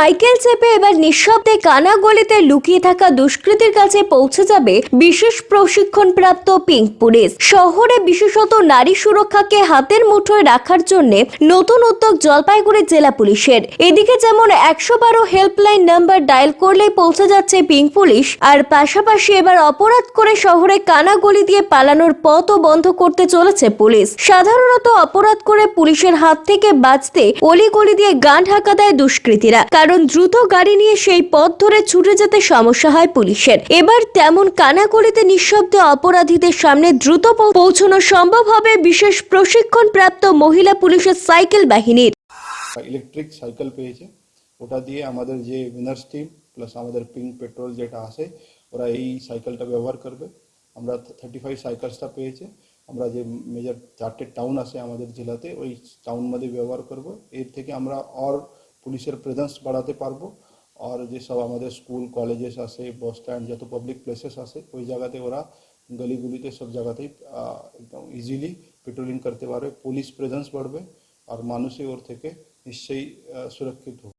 Cycle চেপে এবার নিঃশব্দে কানা গলিতে লুকিয়ে থাকা দুষ্কৃতীর কাছে পৌঁছে যাবে বিশেষ প্রশিক্ষণপ্রাপ্ত পিঙ্ক পুলিশ। শহরে বিশেষত নারী সুরক্ষাকে হাতের মুঠোয় রাখার জন্য নতুন উদ্যোগ জলপাইগুড়ি জেলা পুলিশের। এদিকে যেমন একশো বারো হেল্পলাইন নাম্বার ডায়াল করলেই পৌঁছে যাচ্ছে পিঙ্ক পুলিশ, আর পাশাপাশি এবার অপরাধ করে শহরে কানা গলি দিয়ে পালানোর পথও বন্ধ করতে চলেছে পুলিশ। সাধারণত অপরাধ করে পুলিশের হাত থেকে বাঁচতে অলিগলি দিয়ে গান ঢাকা দেয় দুষ্কৃতীরা। কারণ দ্রুত গাড়ি নিয়ে সেই পথ ধরে ছুটে যেতে সমস্যা হয় পুলিশের। এবার তেমন কানাগলিতে নিঃশব্দে অপরাধীদের সামনে দ্রুত পৌঁছানো সম্ভব হবে বিশেষ প্রশিক্ষণ প্রাপ্ত মহিলা পুলিশের সাইকেল বাহিনীর। ইলেকট্রিক সাইকেল পেয়েছে। ওটা দিয়ে আমাদের যে উইনার্স টিম প্লাস আমাদের পিঙ্ক পেট্রোল যেটা আছে, ওরা এই সাইকেলটা ব্যবহার করবে। আমরা থার্টি ফাইভ সাইকেলসটা পেয়েছে। আমরা যে মেজর চারটে টাউন আছে আমাদের জেলাতে, ওই টাউন মধ্যে ব্যবহার করব। এর থেকে আমরা আর পুলিশের প্রেজেন্স বাড়াতে পারব আর যেসব আমাদের স্কুল কলেজেস আছে বাস স্ট্যান্ড যত পাবলিক প্লেসেস আছে ওই জায়গাতে ওরা গলিগুলিতে সব জায়গাতেই আহ, একদম ইজিলি পেট্রোলিং করতে পারবে পুলিশ প্রেজেন্স বাড়বে আর মানুষই ওর থেকে নিশ্চয়ই আহ, সুরক্ষিত হবে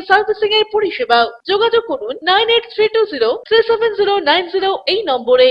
সার্ভিসিং এর পরিষেবা যোগাযোগ করুন nine eight three two zero, three seven zero nine zero এই নম্বরে।